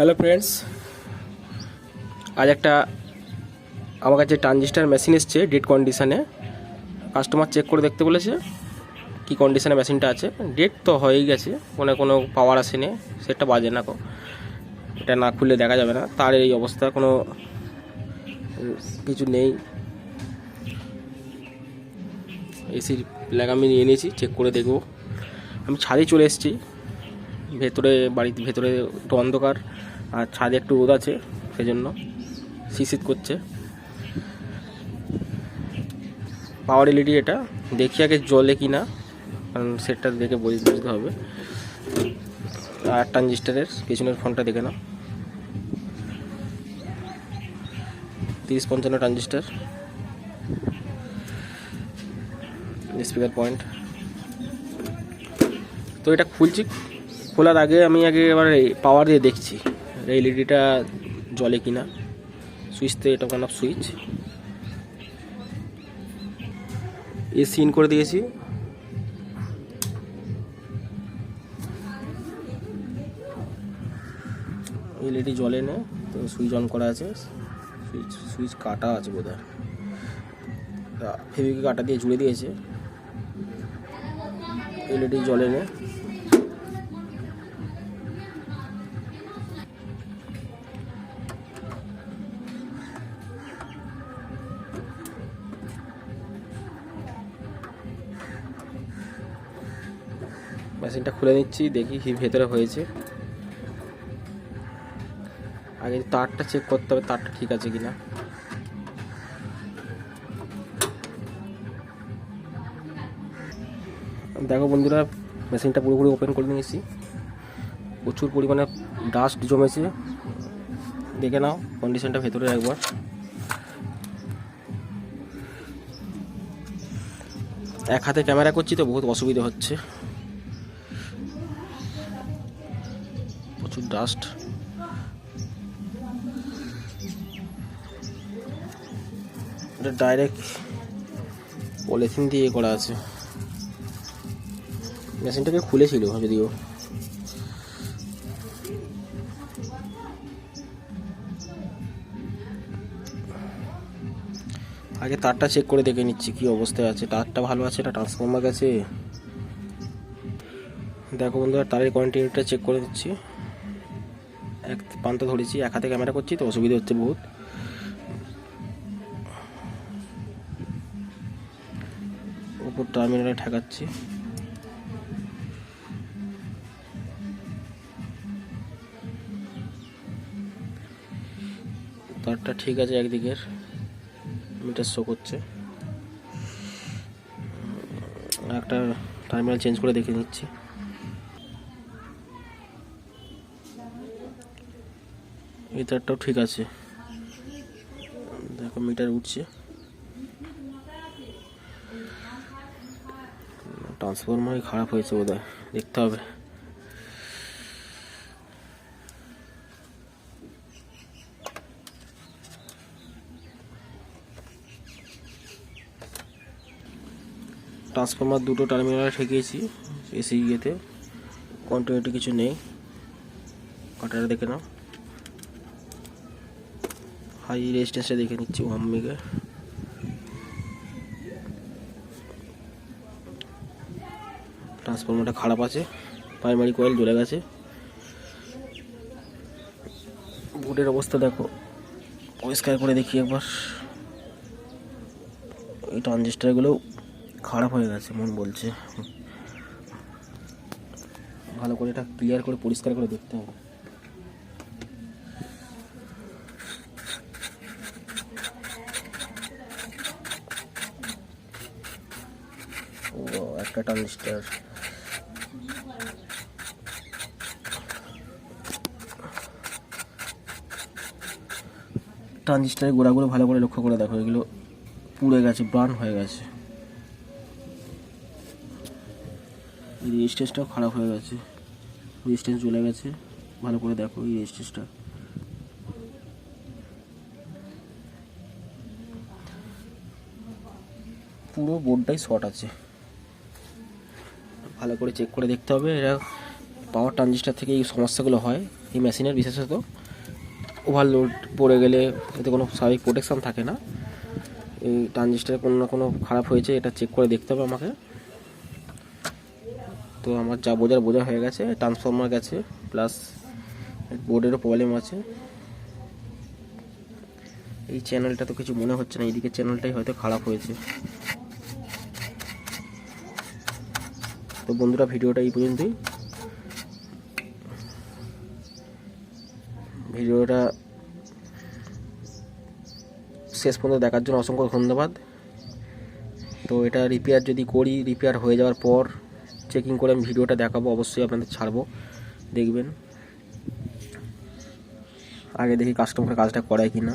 Hello friends, আজ একটা আমার কাছে ট্রানজিস্টার মেশিন এসছে ডেট কন্ডিশানে। কাস্টমার চেক করে দেখতে বলেছে কি কন্ডিশানে মেশিনটা আছে। ডেট তো হয়েই গেছে কোনো কোনো পাওয়ার আসেনি সেটা বাজে না কো এটা না খুললে দেখা যাবে না, তার এই অবস্থা, কোনো কিছু নেই। এসির প্ল্যাগ আমি নিয়ে নিয়েছি, চেক করে দেখব। আমি ছাদে চলে এসেছি, ভেতরে বাড়ির ভেতরে একটু অন্ধকার। আর ছাদে একটু রোদ আছে, সেজন্য শীত করছে। পাওয়ার এলইডি এটা, দেখি আগে জলে কি না কারণ সেটটা দেখে বুঝ- বুঝতে হবে। আর ট্রানজিস্টারের পেছনের ফোনটা দেখে নাও। তিরিশ পঞ্চান্ন ট্রানজিস্টার। Speaker point. তো এটা খুলছি, খোলার আগে আমি আগে এবার পাওয়ার দিয়ে দেখছি। এলইডিটা জলে কিনা। সুইচ তো এটা কান সুইচ এ সিন করে দিয়েছি। এলইডি জলে না, তো সুইচ অন করা আছে। সুইচ সুইচ কাটা আছে বোধ হয় ফেভিকে কাটা দিয়ে জুড়ে দিয়েছে। এলইডি জলে না। মেশিনটা খুলে নিচ্ছি, দেখি কি ভেতরে হয়েছে। আগে তারটা চেক করতে হবে, তারটা ঠিক আছে কিনা। দেখো বন্ধুরা, মেশিনটা পুরোপুরি ওপেন করে নিয়েছি। প্রচুর পরিমাণে ডাস্ট জমেছে। দেখে নাও কন্ডিশনটা ভেতরে একবার। এক হাতে ক্যামেরা করছি তো, বহুত অসুবিধা হচ্ছে। প্রচুর ডাস্ট এটা ডাইরেক্ট পলিথিন দিয়ে করা আছে। মেশিনটাকে খুলেছিল যদিও। আগে তারটা চেক করে দেখে নিচ্ছি কি অবস্থায় আছে। তারটা ভালো আছে এটা ট্রান্সফর্মার গেছে? দেখো বন্ধুরা, তারের কন্টিনিউটা চেক করে দিচ্ছি। এক প্রান্ত ধরেছি, এক হাতে ক্যামেরা করছি তো অসুবিধা হচ্ছে বহুত। উপর টার্মিনালে ঠেকাচ্ছি। তারটা ঠিক আছে একদিকের মিটার শো করছে। একটা টার্মিনাল চেঞ্জ করে দেখে নিচ্ছি এই তারটাও ঠিক আছে। দেখো মিটার উঠছে। ট্রান্সফরমার খারাপ হয়েছে বোধ দেখতে হবে। ট্রান্সফরমার দুটো টার্মিনাল ঠেকিয়েছি এসি ইয়েতে। কন্টিনিউটি কিছু নেই। কাটারে দেখে নাও। হাই রেজিস্ট্যান্সটা দেখে নিচ্ছি ওয়ান মেগা ট্রান্সফরমারটা খারাপ আছে প্রাইমারি কয়েল জ্বলে গেছে বোর্ডের অবস্থা দেখো পরিষ্কার করে দেখি একবার এই ট্রানজিস্টারগুলো খারাপ হয়ে গেছে মন বলছে ভালো করে এটা ক্লিয়ার করে পরিষ্কার করে দেখতে হবে একটা ট্রানজিস্টার ট্রানজিস্টারের গোড়াগুলো ভালো করে লক্ষ্য করে দেখো, এগুলো পুড়ে গেছে ব্রান হয়ে গেছে। রেজিস্ট্যান্সটাও খারাপ হয়ে গেছে। রেজিস্ট্যান্স চলে গেছে। ভালো করে দেখো এই রেজিস্ট্যান্সটা পুরো বোর্ডটাই শর্ট আছে। ভালো করে চেক করে দেখতে হবে। এরা পাওয়ার ট্রানজিস্টার থেকে এই সমস্যাগুলো হয়, এই মেশিনের বিশেষত। ওভারলোড পড়ে গেলে এতে কোনো স্বাভাবিক প্রোটেকশান থাকে না। এই ট্রানজিস্টারে কোনো না কোনো খারাপ হয়েছে, এটা চেক করে দেখতে হবে আমাকে। তো আমার যা বোঝার, বোঝা হয়ে গেছে ট্রান্সফর্মার গেছে প্লাস বোর্ডেরও প্রবলেম আছে। এই চ্যানেলটা তো কিছু মনে হচ্ছে না, এইদিকে চ্যানেলটাই হয়তো খারাপ হয়েছে। তো বন্ধুরা, ভিডিওটা এই পর্যন্তই। ভিডিওটা শেষ পর্যন্ত দেখার জন্য অসংখ্য ধন্যবাদ। তো এটা রিপেয়ার যদি করি রিপেয়ার হয়ে যাওয়ার পর চেকিং করে আমি ভিডিওটা দেখাবো, অবশ্যই আপনাদের ছাড়বো। দেখবেন। আগে দেখি কাস্টমার কাজটা করায় কি না